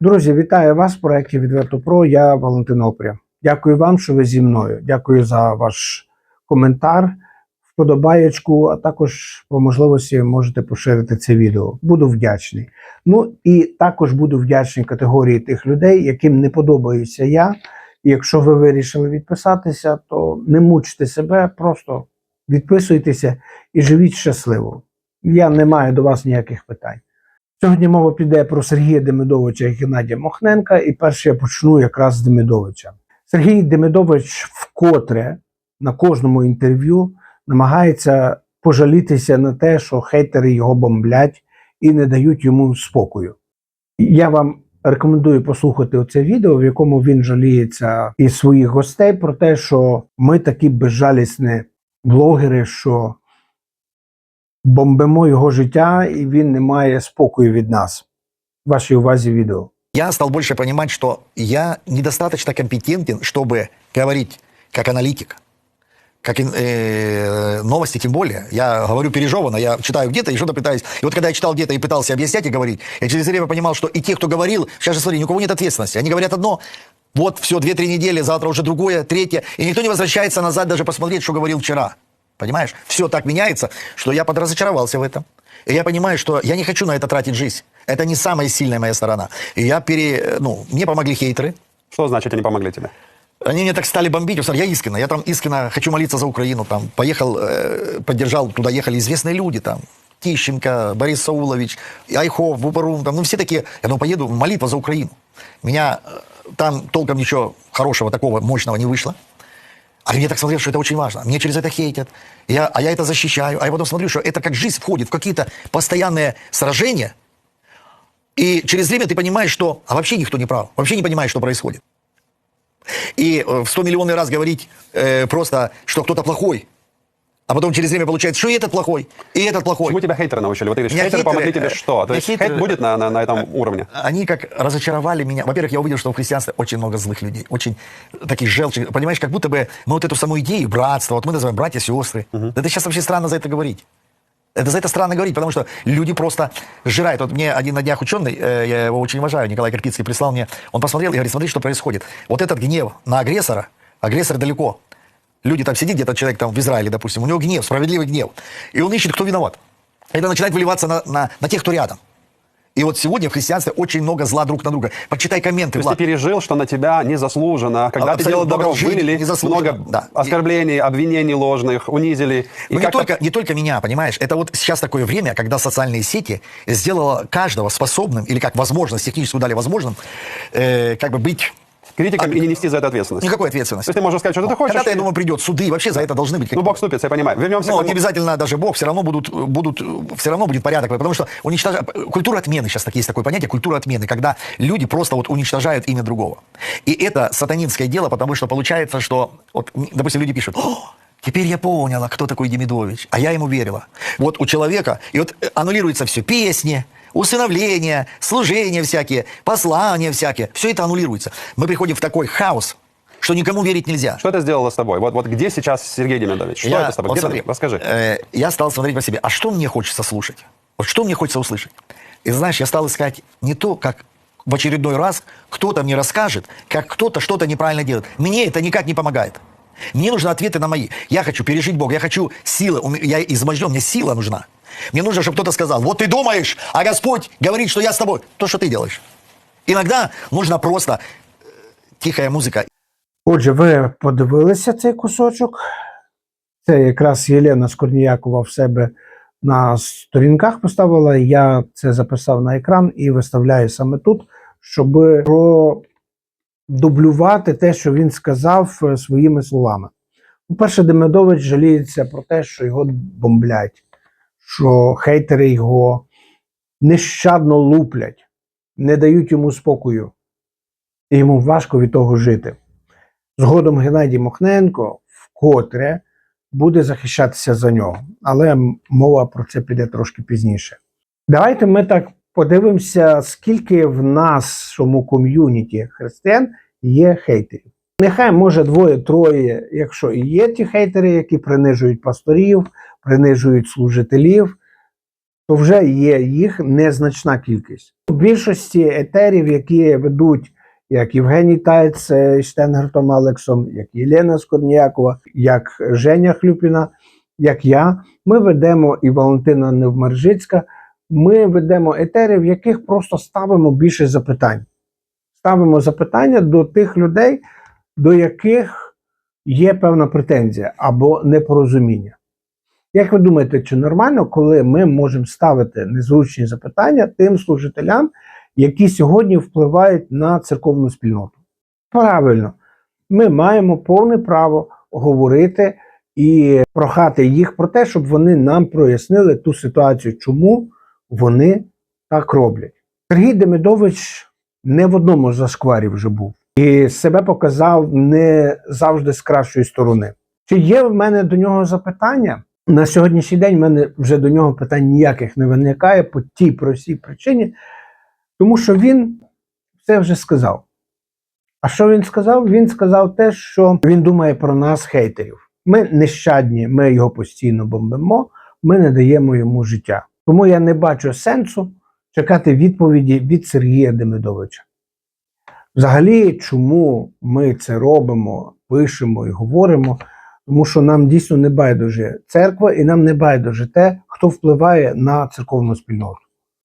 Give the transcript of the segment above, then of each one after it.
Друзі, вітаю вас в проєкті Відверто Про. Я Валентин Опря. Дякую вам, що ви зі мною. Дякую за ваш коментар, вподобаєчку, а також по можливості можете поширити це відео. Буду вдячний. Ну і також буду вдячний категорії тих людей, яким не подобаюся я. Якщо ви вирішили відписатися, то не мучте себе, просто відписуйтеся і живіть щасливо. Я не маю до вас ніяких питань. Сьогодні мова піде про Сергія Демидовича і Геннадія Мохненка, і перше я почну якраз з Демидовича. Сергій Демидович вкотре на кожному інтерв'ю намагається пожалітися на те, що хейтери його бомблять і не дають йому спокою. Я вам рекомендую послухати оце відео, в якому він жаліється і своїх гостей про те, що ми такі безжалісні блогери, що бомбимо його життя, і він не має спокою від нас. Вашій увазі відео. Я стал больше понимать, что я недостаточно компетентен, чтобы говорить как аналитик, как ин- э, новости тем более. Я говорю пережеванно, я читаю где-то и что-то пытаюсь. И вот когда я читал где-то и пытался объяснять и говорить, я через время понимал, что и те, кто говорил, сейчас же смотри, ни у кого нет ответственности. Они говорят одно, вот все, две-три недели, завтра уже другое, третье, и никто не возвращается назад даже посмотреть, что говорил вчера. Понимаешь? Все так меняется, что я подразочаровался в этом. И я понимаю, что я не хочу на это тратить жизнь. Это не самая сильная моя сторона. И я пере... Ну, мне помогли хейтеры. Что значит они помогли тебе? Они меня так стали бомбить. Я искренне. Я там искренне хочу молиться за Украину. Там поехал, э, поддержал. Туда ехали известные люди. Там Тищенко, Борис Саулович, Айхов, Бубарум. Там, ну, все такие. Я думаю, поеду, молитва за Украину. Меня э, там толком ничего хорошего такого мощного не вышло. А я так смотрел, что это очень важно. Мне через это хейтят. Я, а я это защищаю. А я потом смотрю, что это как жизнь входит в какие-то постоянные сражения. И через время ты понимаешь, что а вообще никто не прав. Вообще не понимаешь, что происходит. И э, в 100 миллионный раз говорить э, просто, что кто-то плохой. А потом через время получается, что и этот плохой, и этот плохой. Чему тебя хейтеры научили? Вот ты говоришь, Меня хейтеры хейтеры, помогли тебе э, что? То меня есть хейтеры- хейт будет на, на, на этом уровне? Они как разочаровали меня. Во-первых, я увидел, что в христианстве очень много злых людей, очень таких желчных. Понимаешь, как будто бы мы вот эту саму идею братства, вот мы называем братья, сестры. Да это сейчас вообще странно за это говорить. Это за это странно говорить, потому что люди просто сжирают. Вот мне один на днях ученый, э, я его очень уважаю, Николай Карпицкий, прислал мне, он посмотрел и говорит, смотри, что происходит. Вот этот гнев на агрессора, агрессор далеко. Люди там сидит где-то человек там в Израиле, допустим, у него гнев, справедливый гнев. И он ищет, кто виноват. Это начинает выливаться на, на, на тех, кто рядом. И вот сегодня в христианстве очень много зла друг на друга. Почитай комменты, То Влад. ты пережил, что на тебя незаслуженно, когда ты Абсолютно делал добро, вылили много да. оскорблений, обвинений ложных, унизили. Ну, не, только, не только меня, понимаешь? Это вот сейчас такое время, когда социальные сети сделало каждого способным, или как возможность, технически дали возможным, э, как бы быть... критикам и не нести за это ответственность. Никакой То ответственности. есть ты можешь сказать, что ты хочешь. Когда-то, я и- думаю, придет суды, вообще за это должны быть... Ну, Бог ступится, я понимаю. Вернемся Ну, к не обязательно даже Бог, все равно будут, будут, все равно будет порядок, потому что уничтожать, культура отмены, сейчас так есть такое понятие, культура отмены, когда люди просто вот уничтожают имя другого. И это сатанинское дело, потому что получается, что, вот, допустим, люди пишут, «О, теперь я поняла, кто такой Демидович, а я ему верила. Вот у человека, и вот э, аннулируется все, песни, усыновления, служения всякие, послания всякие, все это аннулируется. Мы приходим в такой хаос, что никому верить нельзя. Что это сделало с тобой? Вот, вот где сейчас Сергей Демидович? Что Я- это с тобой? вот Где смотри, ты? Расскажи. э, я стал смотреть по себе, а что мне хочется слушать? Вот что мне хочется услышать? И знаешь, я стал искать не то, как в очередной раз кто-то мне расскажет, как кто-то что-то неправильно делает. Мне это никак не помогает. Мне нужны ответы на мои. Я хочу пережить Бога, я хочу силы. Я изможден, мне сила нужна. Мне нужно, чтобы кто-то сказал, вот ты думаешь, а Господь говорит, что я с тобой. То, что ты делаешь. Иногда нужно просто э, тихая музыка. Отже, ви подивилися цей кусочок. Це якраз Єлена Скорніякова в себе на сторінках поставила. Я це записав на екран і виставляю саме тут, щоб продублювати те, що він сказав е, своїми словами. По-перше, Демидович жаліється про те, що його бомблять, що хейтери його нещадно луплять, не дають йому спокою, і йому важко від того жити. Згодом Геннадій Мохненко вкотре буде захищатися за нього, але мова про це піде трошки пізніше. Давайте ми так подивимося, скільки в нашому ком'юніті християн є хейтерів. Нехай може двоє-троє, якщо і є ті хейтери, які принижують пасторів, принижують служителів, то вже є їх незначна кількість. У більшості етерів, які ведуть як Євгеній Тайц з Штенгертом Алексом, як Єлена Скорніякова, як Женя Хлюпіна, як я, ми ведемо і Валентина Невмержицька, ми ведемо етери, в яких просто ставимо більше запитань. Ставимо запитання до тих людей, до яких є певна претензія або непорозуміння. Як ви думаєте, чи нормально, коли ми можемо ставити незручні запитання тим служителям, які сьогодні впливають на церковну спільноту? Правильно, ми маємо повне право говорити і прохати їх про те, щоб вони нам прояснили ту ситуацію, чому вони так роблять. Сергій Демидович не в одному з зашкварів вже був і себе показав не завжди з кращої сторони. Чи є в мене до нього запитання? На сьогоднішній день в мене вже до нього питань ніяких не виникає по тій простій причині, тому що він все вже сказав. А що він сказав? Він сказав те, що він думає про нас, хейтерів. Ми нещадні, ми його постійно бомбимо, ми не даємо йому життя. Тому я не бачу сенсу чекати відповіді від Сергія Демидовича. Взагалі, чому ми це робимо, пишемо і говоримо? Тому що нам дійсно не байдуже церква, і нам не байдуже те, хто впливає на церковну спільноту.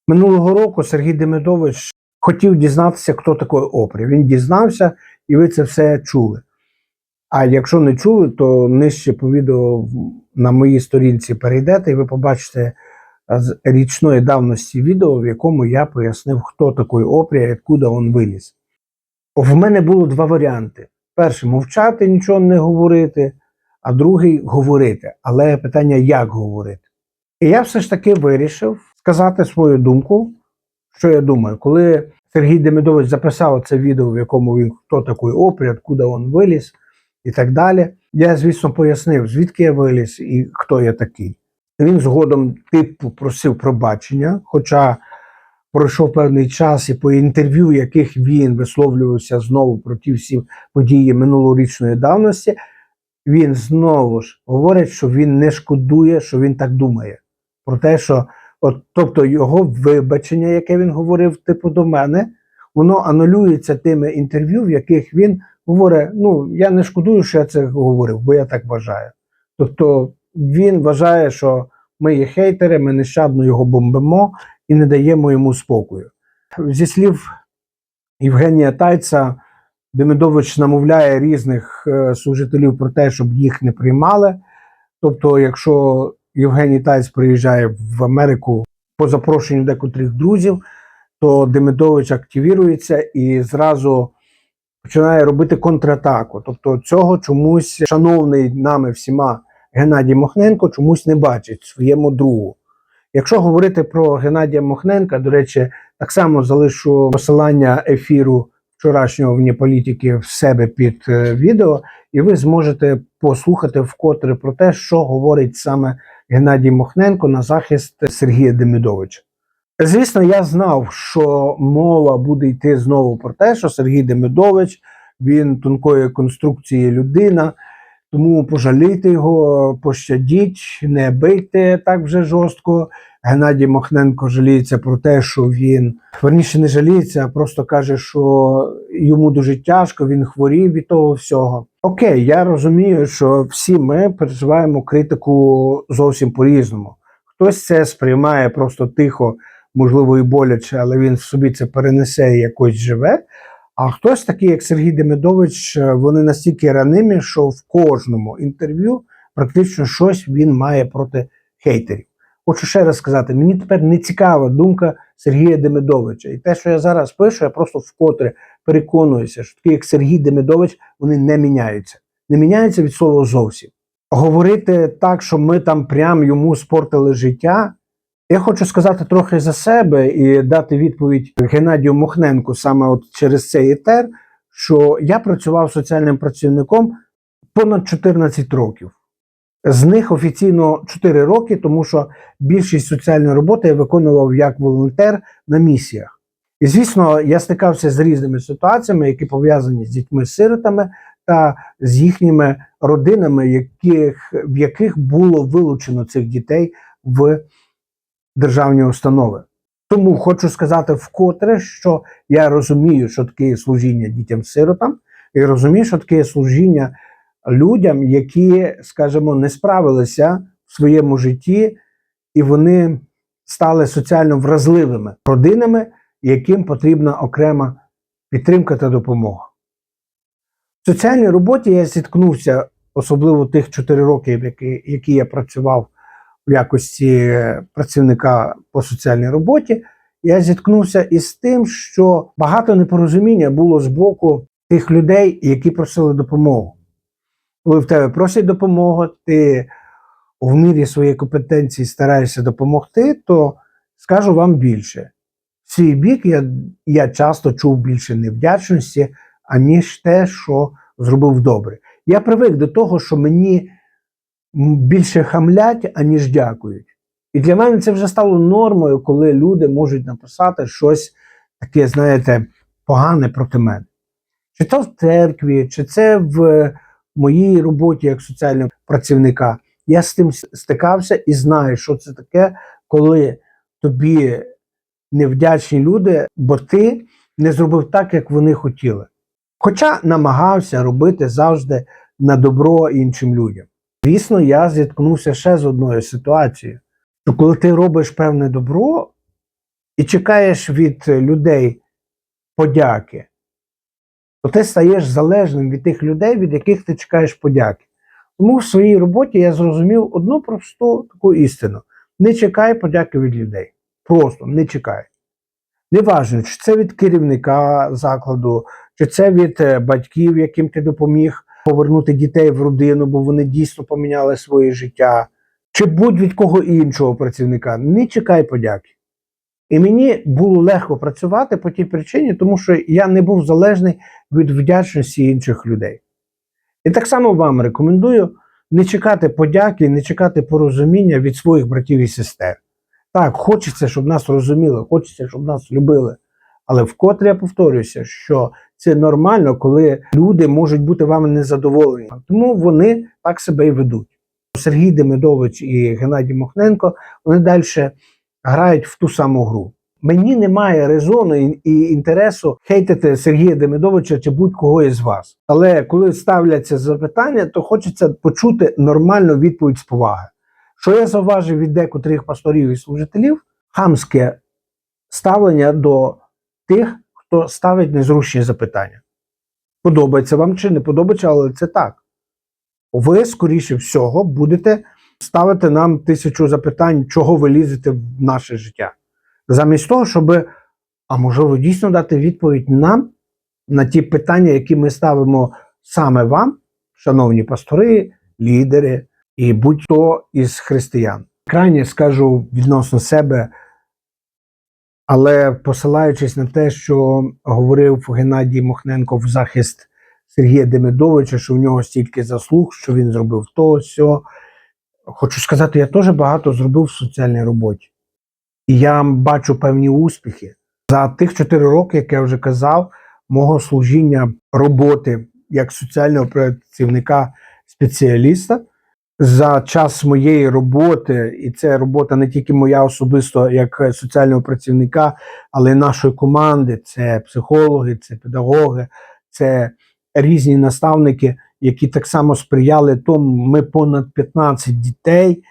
Минулого року Сергій Демидович хотів дізнатися, хто такий опрі. Він дізнався, і ви це все чули. А якщо не чули, то нижче по відео на моїй сторінці перейдете, і ви побачите з річної давності відео, в якому я пояснив, хто такий опрі, і откуда він виліз. В мене було два варіанти: перший мовчати, нічого не говорити, а другий говорити. Але питання, як говорити. І я все ж таки вирішив сказати свою думку, що я думаю, коли Сергій Демидович записав це відео, в якому він хто такий опрі, откуда він виліз і так далі. Я, звісно, пояснив, звідки я виліз і хто я такий. Він згодом типу просив пробачення, хоча пройшов певний час, і по інтерв'ю, яких він висловлювався знову про ті всі події минулорічної давності, він знову ж говорить, що він не шкодує, що він так думає. Про те, що, от, тобто його вибачення, яке він говорив, типу до мене, воно анулюється тими інтерв'ю, в яких він говорить: ну, я не шкодую, що я це говорив, бо я так вважаю. Тобто він вважає, що ми є хейтери, ми нещадно його бомбимо і не даємо йому спокою. Зі слів Євгенія Тайца, Демидович намовляє різних е, служителів про те, щоб їх не приймали. Тобто, якщо Євгеній Тайц приїжджає в Америку по запрошенню декотрих друзів, то Демидович активірується і зразу починає робити контратаку. Тобто, цього чомусь шановний нами всіма Геннадій Мохненко чомусь не бачить своєму другу. Якщо говорити про Геннадія Мохненка, до речі, так само залишу посилання ефіру вчорашнього вні політики в себе під е, відео, і ви зможете послухати вкотре про те, що говорить саме Геннадій Мохненко на захист Сергія Демидовича. Звісно, я знав, що мова буде йти знову про те, що Сергій Демидович він тонкої конструкції людина, тому пожалійте його, пощадіть, не бийте так вже жорстко. Геннадій Мохненко жаліється про те, що він верніше не жаліється, а просто каже, що йому дуже тяжко, він хворів від того всього. Окей, я розумію, що всі ми переживаємо критику зовсім по-різному. Хтось це сприймає просто тихо, можливо, і боляче, але він в собі це перенесе і якось живе. А хтось такий, як Сергій Демидович, е, вони настільки ранимі, що в кожному інтерв'ю практично щось він має проти хейтерів. Хочу ще раз сказати: мені тепер не цікава думка Сергія Демидовича. І те, що я зараз пишу, я просто вкотре переконуюся, що такі, як Сергій Демидович, вони не міняються. Не міняються від слова зовсім. Говорити так, що ми там прям йому спортили життя. Я хочу сказати трохи за себе і дати відповідь Геннадію Мохненку саме от через цей етер, що я працював соціальним працівником понад 14 років. З них офіційно 4 роки, тому що більшість соціальної роботи я виконував як волонтер на місіях. І звісно, я стикався з різними ситуаціями, які пов'язані з дітьми-сиротами, та з їхніми родинами, яких, в яких було вилучено цих дітей в державні установи. Тому хочу сказати вкотре, що я розумію, що таке служіння дітям-сиротам, і розумію, що таке служіння людям, які, скажімо, не справилися в своєму житті, і вони стали соціально вразливими родинами, яким потрібна окрема підтримка та допомога. В соціальній роботі я зіткнувся, особливо тих 4 роки, які, які я працював в якості працівника по соціальній роботі, я зіткнувся із тим, що багато непорозуміння було з боку тих людей, які просили допомогу. Коли в тебе просять допомогу, ти в мірі своєї компетенції стараєшся допомогти, то скажу вам більше. В свій бік я, я часто чув більше невдячності, аніж те, що зробив добре. Я привик до того, що мені більше хамлять, аніж дякують. І для мене це вже стало нормою, коли люди можуть написати щось таке, знаєте, погане проти мене. Чи то в церкві, чи це в моїй роботі як соціального працівника. Я з тим стикався і знаю, що це таке, коли тобі невдячні люди, бо ти не зробив так, як вони хотіли. Хоча намагався робити завжди на добро іншим людям. Звісно, я зіткнувся ще з одною ситуацією, що коли ти робиш певне добро і чекаєш від людей подяки, то ти стаєш залежним від тих людей, від яких ти чекаєш подяки. Тому в своїй роботі я зрозумів одну просту таку істину: не чекай подяки від людей. Просто не чекай. Неважно, чи це від керівника закладу, чи це від е, батьків, яким ти допоміг повернути дітей в родину, бо вони дійсно поміняли своє життя, чи будь від кого іншого працівника. Не чекай подяки. І мені було легко працювати по тій причині, тому що я не був залежний від вдячності інших людей. І так само вам рекомендую не чекати подяки, не чекати порозуміння від своїх братів і сестер. Так, хочеться, щоб нас розуміли, хочеться, щоб нас любили. Але вкотре я повторююся, що це нормально, коли люди можуть бути вами незадоволені. Тому вони так себе і ведуть. Сергій Демидович і Геннадій Мохненко вони далі грають в ту саму гру. Мені немає резону і, інтересу хейтити Сергія Демидовича чи будь-кого із вас. Але коли ставляться запитання, то хочеться почути нормальну відповідь з поваги. Що я зауважив від декотрих пасторів і служителів, хамське ставлення до тих, хто ставить незручні запитання. Подобається вам чи не подобається, але це так. Ви, скоріше всього, будете ставити нам тисячу запитань, чого ви лізете в наше життя. Замість того, щоб, а можливо, дійсно дати відповідь нам на ті питання, які ми ставимо саме вам, шановні пастори, лідери і будь-хто із християн. Крайне скажу відносно себе, але посилаючись на те, що говорив Геннадій Мохненко в захист Сергія Демидовича, що в нього стільки заслуг, що він зробив то, сьо. Хочу сказати, я теж багато зробив в соціальній роботі. І я бачу певні успіхи. За тих чотири роки, як я вже казав, мого служіння роботи як соціального працівника спеціаліста. За час моєї роботи, і це робота не тільки моя особисто як соціального працівника, але й нашої команди. Це психологи, це педагоги, це різні наставники, які так само сприяли тому. Ми понад 15 дітей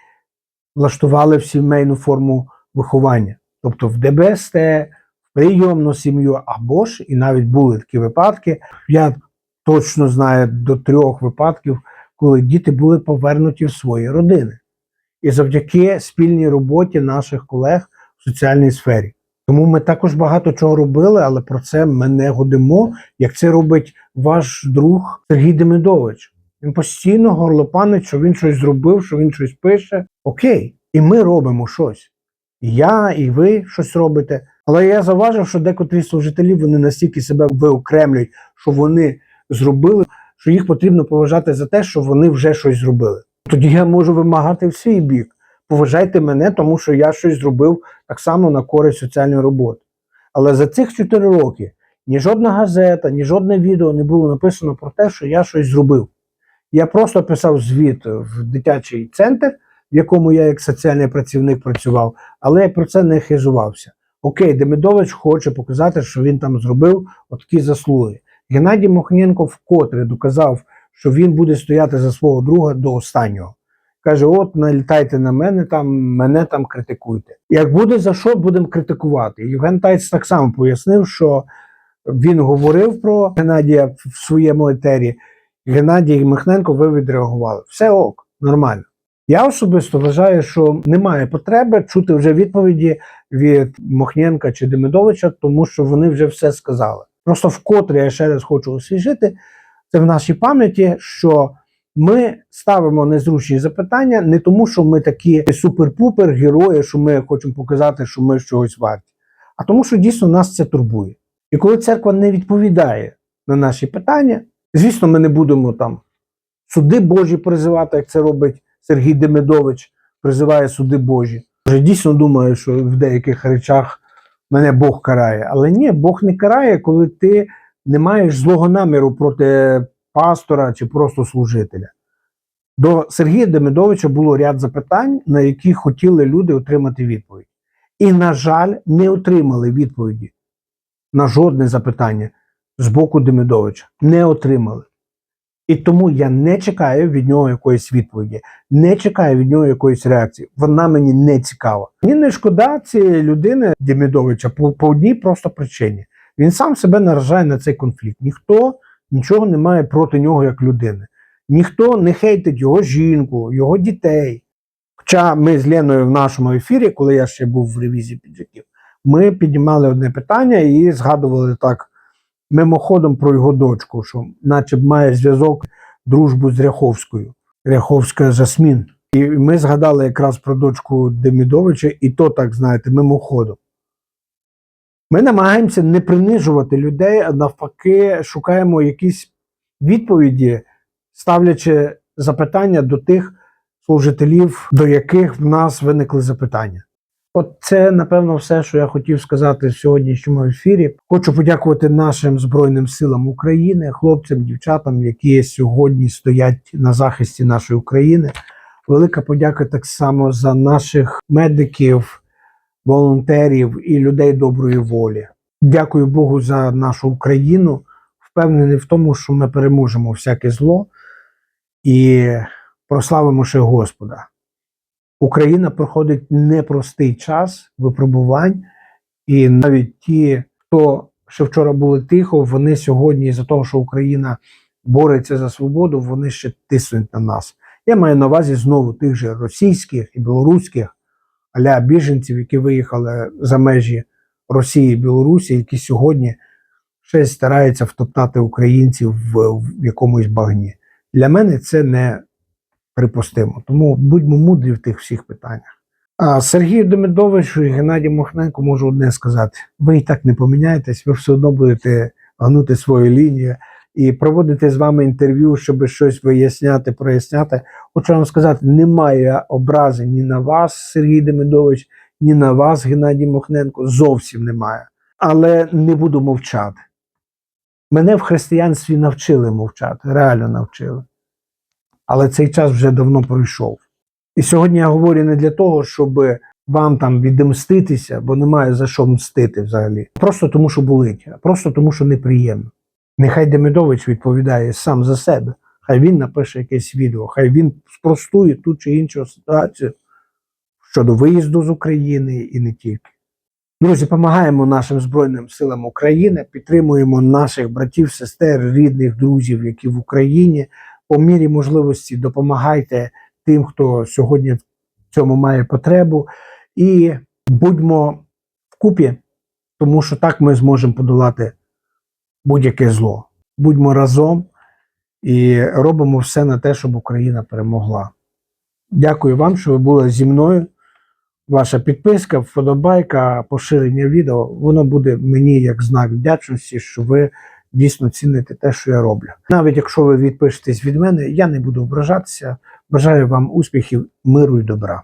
влаштували в сімейну форму виховання, тобто в ДБСТ, в прийомну сім'ю, або ж і навіть були такі випадки. Я точно знаю до трьох випадків, коли діти були повернуті в свої родини. І завдяки спільній роботі наших колег в соціальній сфері. Тому ми також багато чого робили, але про це ми не годимо, як це робить ваш друг Сергій Демидович. Він постійно горлопанить, що він щось зробив, що він щось пише. Окей, і ми робимо щось. І я, і ви щось робите. Але я заважив, що декотрі служителі вони настільки себе виокремлюють, що вони зробили, що їх потрібно поважати за те, що вони вже щось зробили. Тоді я можу вимагати в свій бік. Поважайте мене, тому що я щось зробив так само на користь соціальної роботи. Але за цих 4 роки ні жодна газета, ні жодне відео не було написано про те, що я щось зробив. Я просто писав звіт в дитячий центр, в якому я як соціальний працівник працював, але я про це не хизувався. Окей, Демидович хоче показати, що він там зробив отакі заслуги. Геннадій Мохненко вкотре доказав, що він буде стояти за свого друга до останнього. Каже: от налітайте на мене, там мене там критикуйте. Як буде за що, будемо критикувати. Євген Тайц так само пояснив, що він говорив про Геннадія в своєму етері. Геннадій Михненко, ви відреагували. Все ок, нормально. Я особисто вважаю, що немає потреби чути вже відповіді від Мохненка чи Демидовича, тому що вони вже все сказали. Просто вкотре я ще раз хочу освіжити це в нашій пам'яті, що ми ставимо незручні запитання не тому, що ми такі супер-пупер герої, що ми хочемо показати, що ми чогось варті, а тому, що дійсно нас це турбує. І коли церква не відповідає на наші питання, звісно, ми не будемо там суди Божі призивати, як це робить Сергій Демидович, призиває суди Божі. Вже дійсно думаю, що в деяких речах мене Бог карає. Але ні, Бог не карає, коли ти не маєш злого наміру проти пастора чи просто служителя. До Сергія Демидовича було ряд запитань, на які хотіли люди отримати відповідь. І, на жаль, не отримали відповіді на жодне запитання з боку Демидовича. Не отримали. І тому я не чекаю від нього якоїсь відповіді, не чекаю від нього якоїсь реакції. Вона мені не цікава. Мені не шкода цієї людини Демидовича по, по одній просто причині. Він сам себе наражає на цей конфлікт. Ніхто нічого не має проти нього як людини. Ніхто не хейтить його жінку, його дітей. Хоча ми з Леною в нашому ефірі, коли я ще був в ревізії піджаків, ми піднімали одне питання і згадували так мимоходом про його дочку, що наче має зв'язок дружбу з Ряховською, Ряховська Жасмін. І ми згадали якраз про дочку Демідовича, і то так, знаєте, мимоходом. Ми намагаємося не принижувати людей, а навпаки, шукаємо якісь відповіді, ставлячи запитання до тих служителів, до яких в нас виникли запитання. От це, напевно, все, що я хотів сказати в сьогоднішньому ефірі. Хочу подякувати нашим Збройним силам України, хлопцям, дівчатам, які сьогодні стоять на захисті нашої України. Велика подяка так само за наших медиків, волонтерів і людей доброї волі. Дякую Богу за нашу Україну. Впевнений в тому, що ми переможемо всяке зло і прославимо ще Господа. Україна проходить непростий час випробувань, і навіть ті, хто ще вчора були тихо, вони сьогодні, за того, що Україна бореться за свободу, вони ще тиснуть на нас. Я маю на увазі знову тих же російських і білоруських аля біженців, які виїхали за межі Росії і Білорусі, які сьогодні ще стараються втоптати українців в, в якомусь багні. Для мене це не припустимо. Тому будьмо мудрі в тих всіх питаннях. А Сергію Демидовичу і Геннадію Мохненку можу одне сказати: ви і так не поміняєтесь, ви все одно будете гнути свою лінію і проводити з вами інтерв'ю, щоб щось виясняти, проясняти. Хочу вам сказати, немає образи ні на вас, Сергій Демидович, ні на вас, Геннадій Мохненко. Зовсім немає. Але не буду мовчати. Мене в християнстві навчили мовчати, реально навчили. Але цей час вже давно пройшов. І сьогодні я говорю не для того, щоб вам там відомститися, бо немає за що мстити взагалі. Просто тому, що болить, просто тому, що неприємно. Нехай Демидович відповідає сам за себе. Хай він напише якесь відео, хай він спростує ту чи іншу ситуацію щодо виїзду з України і не тільки. Друзі, допомагаємо нашим Збройним силам України, підтримуємо наших братів, сестер, рідних, друзів, які в Україні. По мірі можливості допомагайте тим, хто сьогодні в цьому має потребу, і будьмо вкупі, тому що так ми зможемо подолати будь-яке зло. Будьмо разом і робимо все на те, щоб Україна перемогла. Дякую вам, що ви були зі мною. Ваша підписка, вподобайка, поширення відео, воно буде мені як знак вдячності, що ви дійсно цінити те, що я роблю. Навіть якщо ви відпишетесь від мене, я не буду ображатися. Бажаю вам успіхів, миру і добра.